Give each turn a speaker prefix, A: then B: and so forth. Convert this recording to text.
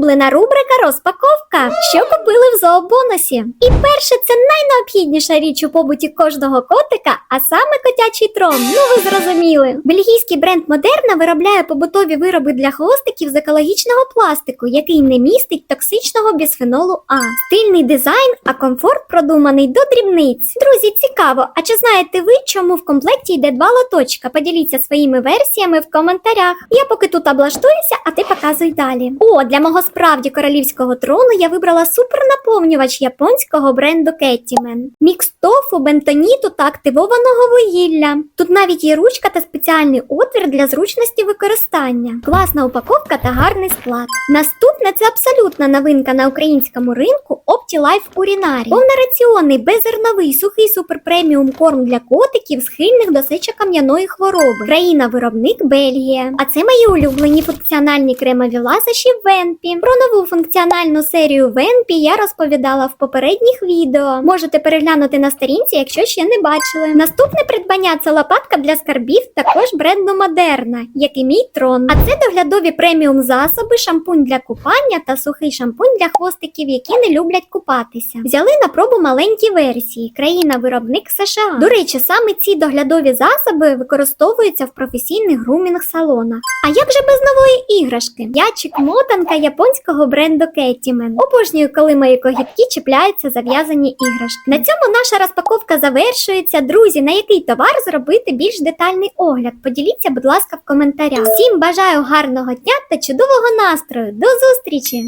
A: улюблена рубрика розпаковка. Що купили в зообонусі? І перше, це найнеобхідніша річ у побуті кожного котика, а саме котячий трон. Ну ви зрозуміли. Бельгійський бренд Модерна виробляє побутові вироби для хвостиків з екологічного пластику, який не містить токсичного бісфенолу А. Стильний дизайн, а комфорт продуманий до дрібниць. Друзі, цікаво. А чи знаєте ви, чому в комплекті йде два лоточка? Поділіться своїми версіями в коментарях. Я поки тут облаштуюся, а ти показуй далі. О, для мого справді королівського трону я вибрала супернаповнювач японського бренду Кетімен. Мікс тофу, бентоніту та активованого вугілля. Тут навіть є ручка та спеціальний отвір для зручності використання. Класна упаковка та гарний склад. Наступне це абсолютна новинка на українському ринку OptiLife Urinari. Повнораціонний беззерновий сухий суперпреміум корм для котиків, схильних до сечокам'яної хвороби. Країна-виробник Бельгія. А це мої улюблені функціональні кремові ласощі Венпі. Про нову функціональну серію Венпі я розповідала в попередніх відео. Можете переглянути на сторінці, якщо ще не бачили. Наступне придбання це лопатка для скарбів, також бренду Модерна, як і мій трон. А це доглядові преміум засоби, шампунь для купання та сухий шампунь для хвостиків, які не люблять купатися. Взяли на пробу маленькі версії. Країна-виробник США. До речі, саме ці доглядові засоби використовуються в професійних грумінг-салонах. А як же без нової іграшки? Ячик мотанка японського бренду Кетімен. Обожнюю, коли мої когітки чіпляються зав'язані іграшки. На цьому наша розпаковка завершується. Друзі, на який товар зробити більш детальний огляд? Поділіться, будь ласка, в коментарях. Всім бажаю гарного дня та чудового настрою. До зустрічі!